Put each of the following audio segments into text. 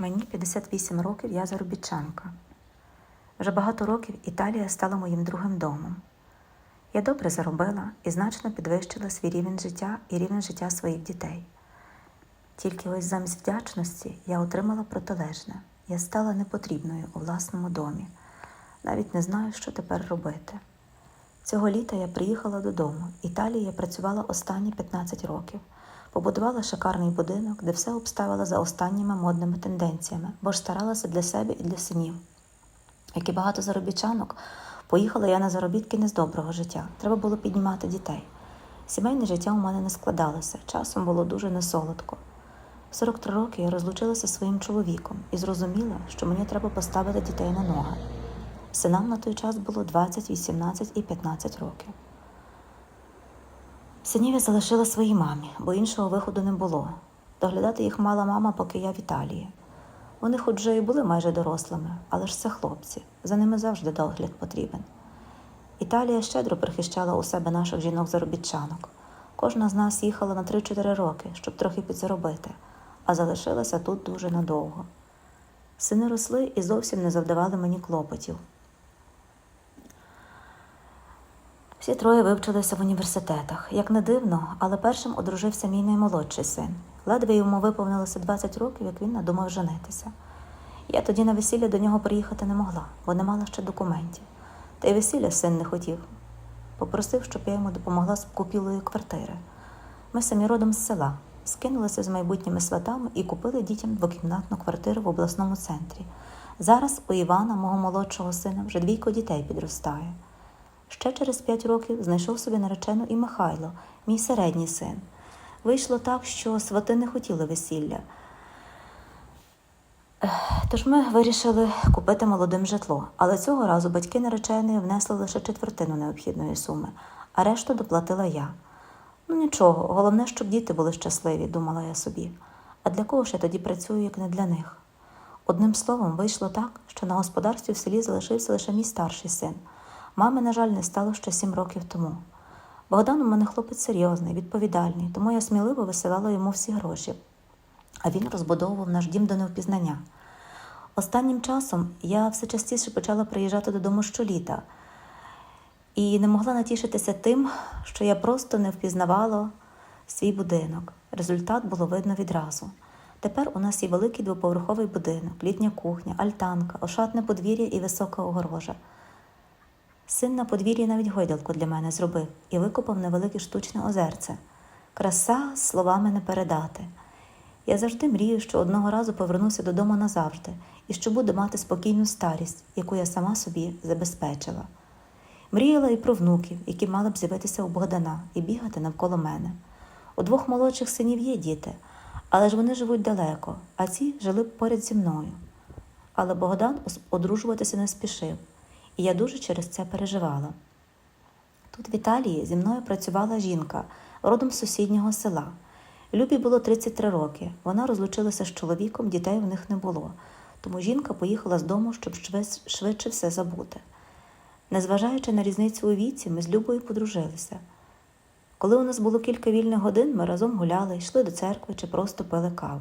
Мені 58 років, я заробітчанка. Вже багато років Італія стала моїм другим домом. Я добре заробила і значно підвищила свій рівень життя і рівень життя своїх дітей. Тільки ось замість вдячності я отримала протилежне. Я стала непотрібною у власному домі. Навіть не знаю, що тепер робити. Цього літа я приїхала додому. Італії я працювала останні 15 років. Побудувала шикарний будинок, де все обставила за останніми модними тенденціями, бо ж старалася для себе і для синів. Як і багато заробітчанок, поїхала я на заробітки не з доброго життя. Треба було піднімати дітей. Сімейне життя у мене не складалося, часом було дуже несолодко. 43 роки я розлучилася зі своїм чоловіком і зрозуміла, що мені треба поставити дітей на ноги. Синам на той час було 20, 18 і 15 років. Синів я залишила своїй мамі, бо іншого виходу не було. Доглядати їх мала мама, поки я в Італії. Вони хоч вже і були майже дорослими, але ж це хлопці, за ними завжди догляд потрібен. Італія щедро прихищала у себе наших жінок-заробітчанок. Кожна з нас їхала на 3-4 роки, щоб трохи підзаробити, а залишилася тут дуже надовго. Сини росли і зовсім не завдавали мені клопотів. Всі троє вивчилися в університетах. Як не дивно, але першим одружився мій наймолодший син. Ледве йому виповнилося 20 років, як він надумав женитися. Я тоді на весілля до нього приїхати не могла, бо не мала ще документів. Та й весілля син не хотів. Попросив, щоб я йому допомогла з купівлею квартири. Ми самі родом з села, скинулися з майбутніми сватами і купили дітям двокімнатну квартиру в обласному центрі. Зараз у Івана, мого молодшого сина, вже двійко дітей підростає. Ще через п'ять років знайшов собі наречену і Михайло, мій середній син. Вийшло так, що свати не хотіли весілля. Тож ми вирішили купити молодим житло, але цього разу батьки нареченої внесли лише четвертину необхідної суми, а решту доплатила я. Ну нічого, головне, щоб діти були щасливі, думала я собі. А для кого ж я тоді працюю, як не для них? Одним словом, вийшло так, що на господарстві в селі залишився лише мій старший син. Мами, на жаль, не стало ще сім років тому. Богдан у мене хлопець серйозний, відповідальний, тому я сміливо висилала йому всі гроші, а він розбудовував наш дім до невпізнання. Останнім часом я все частіше почала приїжджати додому щоліта і не могла натішитися тим, що я просто не впізнавала свій будинок. Результат було видно відразу. Тепер у нас є великий двоповерховий будинок, літня кухня, альтанка, ошатне подвір'я і висока огорожа. Син на подвір'ї навіть гойдалку для мене зробив і викопав невелике штучне озерце. Краса словами не передати. Я завжди мрію, що одного разу повернуся додому назавжди і що буду мати спокійну старість, яку я сама собі забезпечила. Мріяла і про внуків, які мали б з'явитися у Богдана і бігати навколо мене. У двох молодших синів є діти, але ж вони живуть далеко, а ці жили б поряд зі мною. Але Богдан одружуватися не спішив, і я дуже через це переживала. Тут в Італії зі мною працювала жінка, родом з сусіднього села. Любі було 33 роки. Вона розлучилася з чоловіком, дітей у них не було, тому жінка поїхала з дому, щоб швидше все забути. Незважаючи на різницю у віці, ми з Любою подружилися. Коли у нас було кілька вільних годин, ми разом гуляли, йшли до церкви чи просто пили каву.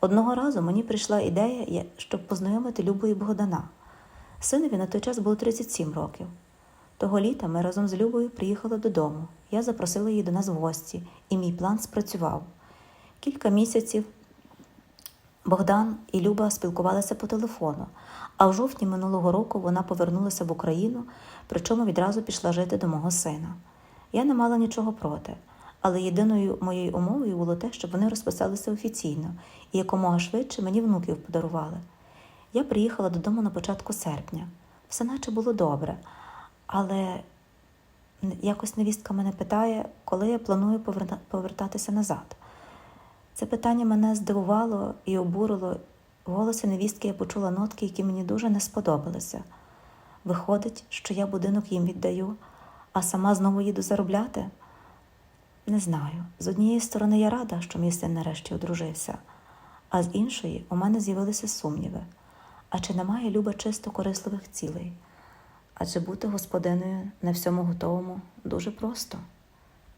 Одного разу мені прийшла ідея, щоб познайомити Любу і Богдана. Синові на той час було 37 років. Того літа ми разом з Любою приїхали додому. Я запросила її до нас в гості, і мій план спрацював. Кілька місяців Богдан і Люба спілкувалися по телефону, а в жовтні минулого року вона повернулася в Україну, причому відразу пішла жити до мого сина. Я не мала нічого проти, але єдиною моєю умовою було те, щоб вони розписалися офіційно і якомога швидше мені внуків подарували. Я приїхала додому на початку серпня. Все наче було добре, але якось невістка мене питає, коли я планую повертатися назад. Це питання мене здивувало і обурило. В голосі невістки я почула нотки, які мені дуже не сподобалися. Виходить, що я будинок їм віддаю, а сама знову їду заробляти? Не знаю. З однієї сторони, я рада, що мій син нарешті одружився, а з іншої у мене з'явилися сумніви. А чи немає Люба чисто корисливих цілей? Адже бути господиною на всьому готовому дуже просто.